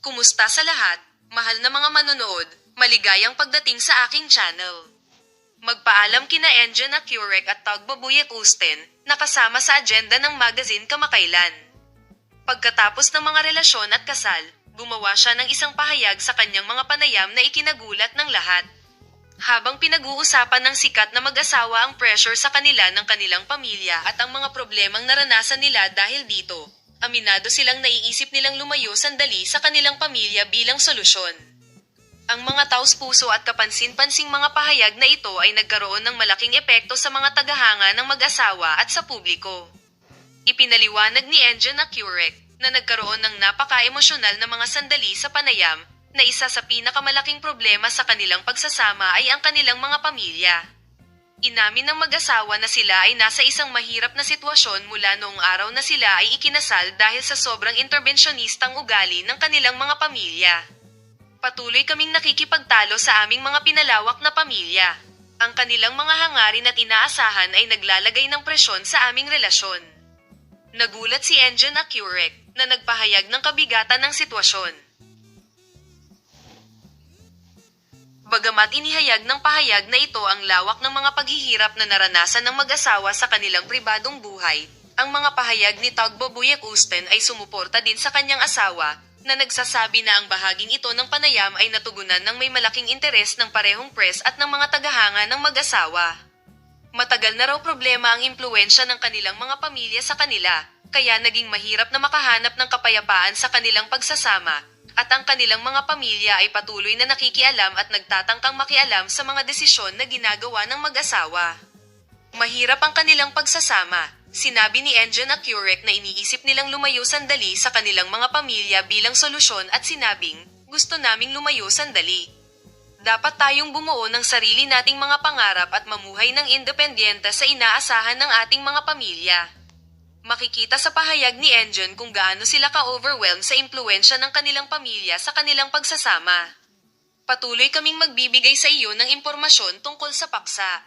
Kumusta sa lahat, mahal na mga manonood, maligayang pagdating sa aking channel. Magpaalam kina Engine at Curek at Tagbabuyek Usten, nakasama sa agenda ng magazine kamakailan. Pagkatapos ng mga relasyon at kasal, gumawa siya ng isang pahayag sa kanyang mga panayam na ikinagulat ng lahat. Habang pinag-uusapan ng sikat na mag-asawa ang pressure sa kanila ng kanilang pamilya at ang mga problemang naranasan nila dahil dito, aminado silang naiisip nilang lumayo sandali sa kanilang pamilya bilang solusyon. Ang mga taos puso at kapansin-pansing mga pahayag na ito ay nagkaroon ng malaking epekto sa mga tagahanga ng mag-asawa at sa publiko. Ipinaliwanag ni Engine na Curek na nagkaroon ng napaka-emosyonal na mga sandali sa panayam na isa sa pinakamalaking problema sa kanilang pagsasama ay ang kanilang mga pamilya. Inamin ng mag-asawa na sila ay nasa isang mahirap na sitwasyon mula noong araw na sila ay ikinasal dahil sa sobrang interbensyonistang ugali ng kanilang mga pamilya. Patuloy kaming nakikipagtalo sa aming mga pinalawak na pamilya. Ang kanilang mga hangarin at inaasahan ay naglalagay ng presyon sa aming relasyon. Nagulat si Engine Accurek na nagpahayag ng kabigatan ng sitwasyon. Bagamat inihayag ng pahayag na ito ang lawak ng mga paghihirap na naranasan ng mag-asawa sa kanilang pribadong buhay, ang mga pahayag ni Tagbo Buyek Usten ay sumuporta din sa kanyang asawa, na nagsasabi na ang bahaging ito ng panayam ay natugunan ng may malaking interes ng parehong press at ng mga tagahanga ng mag-asawa. Matagal na raw problema ang impluensya ng kanilang mga pamilya sa kanila, kaya naging mahirap na makahanap ng kapayapaan sa kanilang pagsasama, at ang kanilang mga pamilya ay patuloy na nakikialam at nagtatangkang makialam sa mga desisyon na ginagawa ng mag-asawa. Mahirap ang kanilang pagsasama. Sinabi ni Engine Accurek na iniisip nilang lumayo sandali sa kanilang mga pamilya bilang solusyon at sinabing, gusto naming lumayo sandali. Dapat tayong bumuo ng sarili nating mga pangarap at mamuhay ng independyente sa inaasahan ng ating mga pamilya. Makikita sa pahayag ni Engine kung gaano sila ka-overwhelmed sa impluensya ng kanilang pamilya sa kanilang pagsasama. Patuloy kaming magbibigay sa iyo ng impormasyon tungkol sa paksa.